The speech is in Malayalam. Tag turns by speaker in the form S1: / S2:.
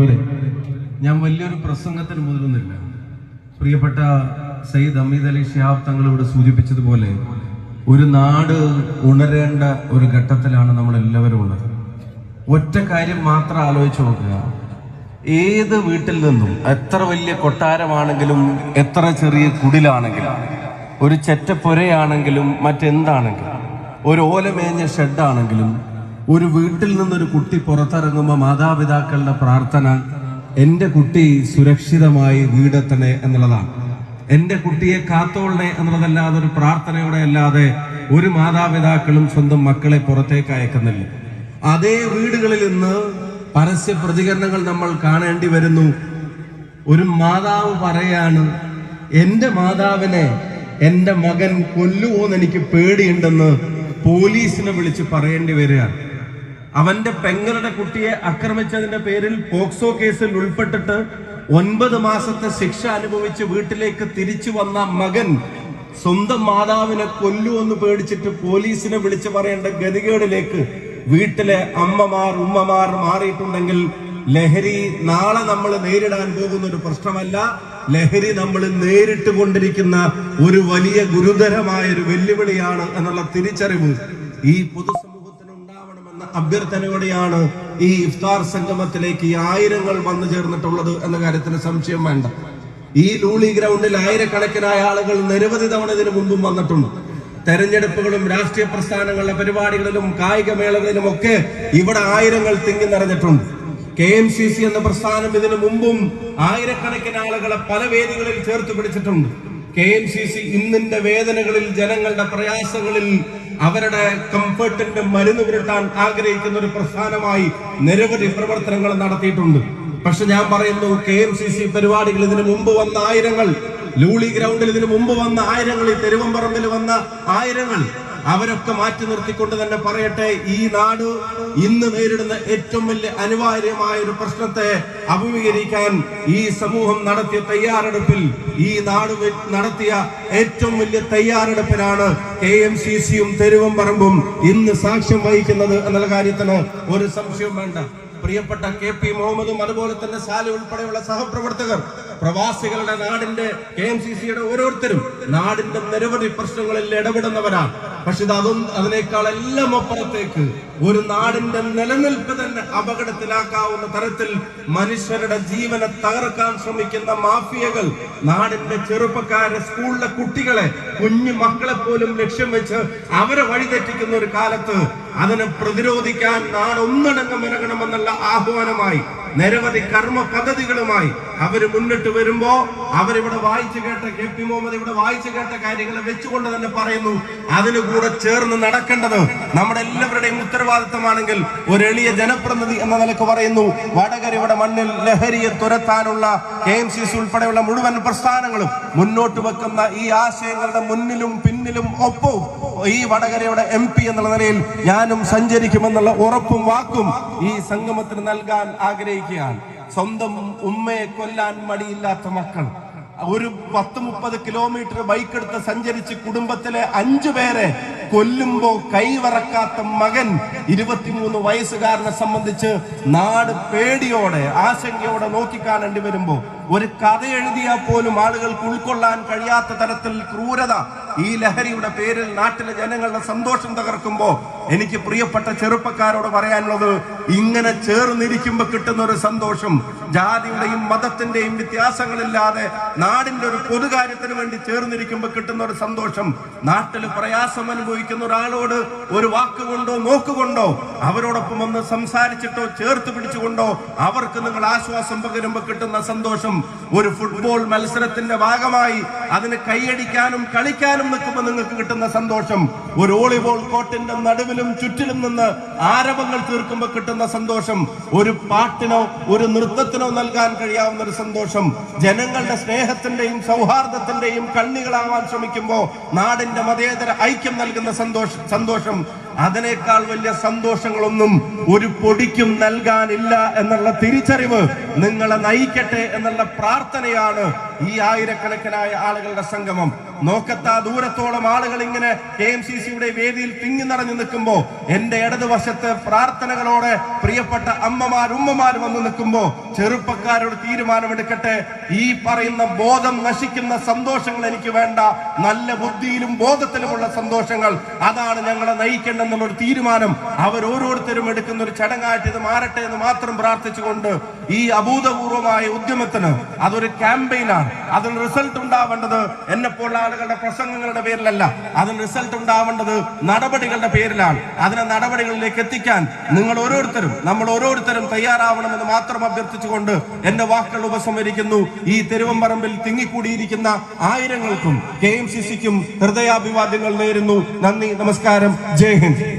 S1: പ്രിയപ്പെട്ടവരെ ഞാൻ വലിയൊരു പ്രസംഗത്തിന് മുതിരുന്നില്ല പ്രിയപ്പെട്ട സയ്യിദ് അമീദ് അലി ഷിഹാബ് തങ്ങൾ ഇവിടെ സൂചിപ്പിച്ചതുപോലെ ഒരു നാട് ഉണരേണ്ട ഒരു ഘട്ടത്തിലാണ് നമ്മൾ എല്ലാവരും ഉള്ളത്. ഒറ്റ കാര്യം മാത്രം ആലോചിച്ച് നോക്കുക. ഏത് വീട്ടിൽ നിന്നും എത്ര വലിയ കൊട്ടാരമാണെങ്കിലും എത്ര ചെറിയ കുടിലാണെങ്കിലും ഒരു ചെറ്റപ്പുരയാണെങ്കിലും മറ്റെന്താണെങ്കിലും ഒരു ഓലമേഞ്ഞ ഷെഡാണെങ്കിലും ഒരു വീട്ടിൽ നിന്നൊരു കുട്ടി പുറത്തിറങ്ങുമ്പോൾ മാതാപിതാക്കളുടെ പ്രാർത്ഥന എന്റെ കുട്ടി സുരക്ഷിതമായി വീടെത്തണേ എന്നുള്ളതാണ്. എന്റെ കുട്ടിയെ കാത്തോളണേ എന്നുള്ളതല്ലാതെ ഒരു പ്രാർത്ഥനയോടെ അല്ലാതെ ഒരു മാതാപിതാക്കളും സ്വന്തം മക്കളെ പുറത്തേക്ക് അയക്കുന്നില്ല. അതേ വീടുകളിൽ നിന്ന് പരസ്യ പ്രതികരണങ്ങൾ നമ്മൾ കാണേണ്ടി വരുന്നു. ഒരു മാതാവ് പറയാണ് എന്റെ മാതാവിനെ എന്റെ മകൻ കൊല്ലുമോന്ന് എനിക്ക് പേടിയുണ്ടെന്ന് പോലീസിനെ വിളിച്ച് പറയേണ്ടി വരികയാണ്. അവന്റെ പെങ്ങളുടെ കുട്ടിയെ ആക്രമിച്ചതിന്റെ പേരിൽ പോക്സോ കേസിൽ ഉൾപ്പെട്ടിട്ട് ഒൻപത് മാസത്തെ ശിക്ഷ അനുഭവിച്ച് വീട്ടിലേക്ക് തിരിച്ചു വന്ന മകൻ സ്വന്തം മാതാവിനെ കൊല്ലുമെന്ന് പേടിച്ചിട്ട് പോലീസിനെ വിളിച്ചു പറയേണ്ട ഗതികേടിലേക്ക് വീട്ടിലെ അമ്മമാർ ഉമ്മമാർ മാറിയിട്ടുണ്ടെങ്കിൽ ലഹരി നാളെ നമ്മൾ നേരിടാൻ പോകുന്ന ഒരു പ്രശ്നമല്ല. ലഹരി നമ്മൾ നേരിട്ട് കൊണ്ടിരിക്കുന്ന ഒരു വലിയ ഗുരുതരമായ ഒരു വെല്ലുവിളിയാണ് എന്നുള്ള തിരിച്ചറിവ് ഈ ഉണ്ടാവണമെന്ന അഭ്യർത്ഥനയോടെയാണ് ഈ ഇഫ്താർ സംഗമത്തിലേക്ക് ആയിരങ്ങൾ വന്നു ചേർന്നിട്ടുള്ളത് എന്ന കാര്യത്തിന് സംശയം വേണ്ട. ഈ ലൂളി ഗ്രൗണ്ടിൽ ആയിരക്കണക്കിനായ ആളുകൾ നിരവധി തവണ ഇതിനു മുമ്പും വന്നിട്ടുണ്ട്. തെരഞ്ഞെടുപ്പുകളും രാഷ്ട്രീയ പ്രസ്ഥാനങ്ങളുടെ പരിപാടികളിലും കായിക മേളകളിലും ഒക്കെ ഇവിടെ ആയിരങ്ങൾ തിങ്ങി നിറഞ്ഞിട്ടുണ്ട്. കെ എം സി സി എന്ന പ്രസ്ഥാനം ഇതിനു മുമ്പും ആയിരക്കണക്കിന് ആളുകളെ പല വേദികളിൽ ചേർത്ത് പിടിച്ചിട്ടുണ്ട്. കെ എം സി സി ഇന്നിന്റെ വേദനകളിൽ ജനങ്ങളുടെ പ്രയാസങ്ങളിൽ അവരുടെ കംഫർട്ടിന്റെ മരുന്ന് പുരട്ടാൻ ആഗ്രഹിക്കുന്ന ഒരു പ്രസ്ഥാനമായി നിരവധി പ്രവർത്തനങ്ങൾ നടത്തിയിട്ടുണ്ട്. പക്ഷെ ഞാൻ പറയുന്നു കെ എം സി സി പരിപാടികൾ ഇതിനു മുമ്പ് വന്ന ആയിരങ്ങൾ ലൂളി ഗ്രൗണ്ടിൽ ഇതിനു മുമ്പ് വന്ന ആയിരങ്ങൾ ഈ തെരുവമ്പറമ്പിൽ വന്ന ആയിരങ്ങൾ അവരൊക്കെ മാറ്റി നിർത്തിക്കൊണ്ട് തന്നെ പറയട്ടെ ഈ നാട് ഇന്ന് നേരിടുന്ന ഏറ്റവും വലിയ അനിവാര്യമായ ഒരു പ്രശ്നത്തെ അഭിമുഖീകരിക്കാൻ ഈ സമൂഹം നടത്തിയ തയ്യാറെടുപ്പിൽ ഈ നാട് നടത്തിയ ഏറ്റവും വലിയ തയ്യാറെടുപ്പിലാണ് കെ എം സി സിയും തെരുവും പറമ്പും ഇന്ന് സാക്ഷ്യം വഹിക്കുന്നത് എന്നുള്ള കാര്യത്തിന് ഒരു സംശയവും വേണ്ട. പ്രിയപ്പെട്ട കെ പി മുഹമ്മദും അതുപോലെ തന്നെ സാലി ഉൾപ്പെടെയുള്ള സഹപ്രവർത്തകർ പ്രവാസികളുടെ നാടിന്റെ കെ എം സി സിയുടെ ഓരോരുത്തരും നാടിന്റെ നിരവധി പ്രശ്നങ്ങളിൽ ഇടപെടുന്നവരാണ്. പക്ഷെ അതും അതിനേക്കാൾ എല്ലാം അപ്പുറത്തേക്ക് ഒരു നാടിന്റെ നിലനിൽപ്പ് തന്നെ അപകടത്തിലാക്കാവുന്ന തരത്തിൽ മനുഷ്യരുടെ ജീവനെ തകർക്കാൻ ശ്രമിക്കുന്ന മാഫിയകൾ നാടിന്റെ ചെറുപ്പക്കാരെ സ്കൂളിലെ കുട്ടികളെ കുഞ്ഞു മക്കളെ പോലും ലക്ഷ്യം വെച്ച് അവരെ വഴിതെറ്റിക്കുന്ന ഒരു കാലത്ത് അതിനെ പ്രതിരോധിക്കാൻ നാടൊന്നടങ്കം ഇറങ്ങണമെന്നുള്ള ആഹ്വാനമായി നിരവധി കർമ്മ പദ്ധതികളുമായി അവർ മുന്നിട്ട് വരുമ്പോ അവരിവിടെ വായിച്ചു കേട്ട കെ പി മുഹമ്മദ് ഇവിടെ വായിച്ചു കേട്ട കാര്യങ്ങളെ വെച്ചുകൊണ്ട് തന്നെ പറയുന്നു. അതിന് കൂടെ ചേർന്ന് നടക്കേണ്ടത് നമ്മുടെ എല്ലാവരുടെയും ഉത്തരവാദിത്തമാണെങ്കിൽ ഒരു എളിയ ജനപ്രതിനിധി എന്ന നിലയ്ക്ക് പറയുന്നു. വടകരയുടെ മണ്ണിൽ ലഹരിയെ തുരത്താനുള്ള കെ എം സി സി ഉൾപ്പെടെയുള്ള മുഴുവൻ പ്രസ്ഥാനങ്ങളും മുന്നോട്ട് വെക്കുന്ന ഈ ആശയങ്ങളുടെ മുന്നിലും പിന്നിലും ഒപ്പവും ഈ വടകരയുടെ എം പി എന്നുള്ള നിലയിൽ ഞാനും സഞ്ചരിക്കുമെന്നുള്ള ഉറപ്പും വാക്കും ഈ സംഗമത്തിന് നൽകാൻ ആഗ്രഹിക്കുകയാണ്. സ്വന്തം ഉമ്മയെ കൊല്ലാൻ മടിയില്ലാത്ത മക്കൾ. ഒരു പത്ത് മുപ്പത് കിലോമീറ്റർ ബൈക്ക് എടുത്ത് സഞ്ചരിച്ച് കുടുംബത്തിലെ അഞ്ചു പേരെ കൊല്ലുമ്പോ കൈവറക്കാത്ത മകൻ ഇരുപത്തിമൂന്ന് വയസ്സുകാരനെ സംബന്ധിച്ച് നാട് പേടിയോടെ ആശങ്കയോടെ നോക്കിക്കാണേണ്ടി വരുമ്പോ ഒരു കഥ എഴുതിയാൽ പോലും ആളുകൾക്ക് ഉൾക്കൊള്ളാൻ കഴിയാത്ത തരത്തിൽ ക്രൂരത ഈ ലഹരിയുടെ പേരിൽ നാട്ടിലെ ജനങ്ങളുടെ സന്തോഷം തകർക്കുമ്പോ എനിക്ക് പ്രിയപ്പെട്ട ചെറുപ്പക്കാരോട് പറയാനുള്ളത് ഇങ്ങനെ ചേർന്നിരിക്കുമ്പോ കിട്ടുന്ന ഒരു സന്തോഷം ജാതിയുടെയും മതത്തിന്റെയും വ്യത്യാസങ്ങളില്ലാതെ നാടിന്റെ ഒരു പൊതുകാര്യത്തിന് വേണ്ടി ചേർന്നിരിക്കുമ്പോ കിട്ടുന്ന ഒരു സന്തോഷം നാട്ടിൽ പ്രയാസം അനുഭവിക്കുന്ന ഒരാളോട് ഒരു വാക്കുകൊണ്ടോ നോക്കുകൊണ്ടോ അവരോടൊപ്പം ഒന്ന് സംസാരിച്ചിട്ടോ ചേർത്ത് പിടിച്ചുകൊണ്ടോ അവർക്ക് നിങ്ങൾ ആശ്വാസം പകരുമ്പോ കിട്ടുന്ന സന്തോഷം. ഒരു ഫുട്ബോൾ മത്സരത്തിന്റെ ഭാഗമായി അതിന് കൈയടിക്കാനും കളിക്കാനും നിൽക്കുമ്പോൾ നിങ്ങൾക്ക് കിട്ടുന്ന സന്തോഷം. ഒരു വോളിബോൾ കോർട്ടിന്റെ നടുവിലും ചുറ്റിലും നിന്ന് ആരവങ്ങൾ തീർക്കുമ്പോൾ കിട്ടുന്ന സന്തോഷം. ഒരു പാട്ടിനോ ഒരു നൃത്തത്തിനോ നൽകാൻ കഴിയാവുന്ന ഒരു സന്തോഷം. ജനങ്ങളുടെ സ്നേഹത്തിന്റെയും സൗഹാർദ്ദത്തിന്റെയും കണ്ണികളാവാൻ ശ്രമിക്കുമ്പോൾ നാടിന്റെ മതേതര ഐക്യം നൽകുന്ന സന്തോഷം സന്തോഷം. അതിനേക്കാൾ വലിയ സന്തോഷങ്ങളൊന്നും ഒരു പൊടിക്കും നൽകാനില്ല എന്നുള്ള തിരിച്ചറിവ് നിങ്ങളെ നയിക്കട്ടെ എന്നുള്ള പ്രാർത്ഥനയാണ്
S2: ഈ ആയിരക്കണക്കിനായ ആളുകളുടെ സംഗമം. നോക്കത്താ ദൂരത്തോളം ആളുകൾ ഇങ്ങനെ കെ എം സി സിയുടെ വേദിയിൽ തിങ്ങി നിറഞ്ഞു നിൽക്കുമ്പോ എന്റെ ഇടതുവശത്ത് പ്രാർത്ഥനകളോടെ പ്രിയപ്പെട്ട അമ്മമാർ ഉമ്മമാർ വന്ന് നിൽക്കുമ്പോ ചെറുപ്പക്കാരോട് തീരുമാനമെടുക്കട്ടെ. ഈ പറയുന്ന ബോധം നശിക്കുന്ന സന്തോഷങ്ങൾ എനിക്ക് വേണ്ട. നല്ല ബുദ്ധിയിലും ബോധത്തിലുമുള്ള സന്തോഷങ്ങൾ. അതാണ് ഞങ്ങളെ നയിക്കേണ്ടെന്നുള്ള ഒരു തീരുമാനം അവർ ഓരോരുത്തരും എടുക്കുന്ന ഒരു ചടങ്ങായിട്ട് ഇത് മാറട്ടെ എന്ന് മാത്രം പ്രാർത്ഥിച്ചുകൊണ്ട് ഈ അഭൂതപൂർവമായ ഉദ്യമത്തിന് അതൊരു ക്യാമ്പയിനാണ്. അതിന് റിസൾട്ട് ഉണ്ടാവേണ്ടത് എന്നെ പോലുള്ള ആളുകളുടെ പ്രസംഗങ്ങളുടെ പേരിലല്ല. അതിന് റിസൾട്ട് ഉണ്ടാവേണ്ടത് നടപടികളുടെ പേരിലാണ്. അതിനെ നടപടികളിലേക്ക് എത്തിക്കാൻ നിങ്ങൾ ഓരോരുത്തരും നമ്മൾ ഓരോരുത്തരും തയ്യാറാവണമെന്ന് മാത്രം അഭ്യർത്ഥിച്ചുകൊണ്ട് എന്റെ വാക്കുകൾ ഉപസംഹരിക്കുന്നു. ഈ തെരുവമ്പറമ്പിൽ തിങ്ങിക്കൂടിയിരിക്കുന്ന ആയിരങ്ങൾക്കും കെ എം സി സിക്കും ഹൃദയാഭിവാദ്യങ്ങൾ നേരുന്നു. നന്ദി നമസ്കാരം. ജയ് ഹിന്ദ്. हैं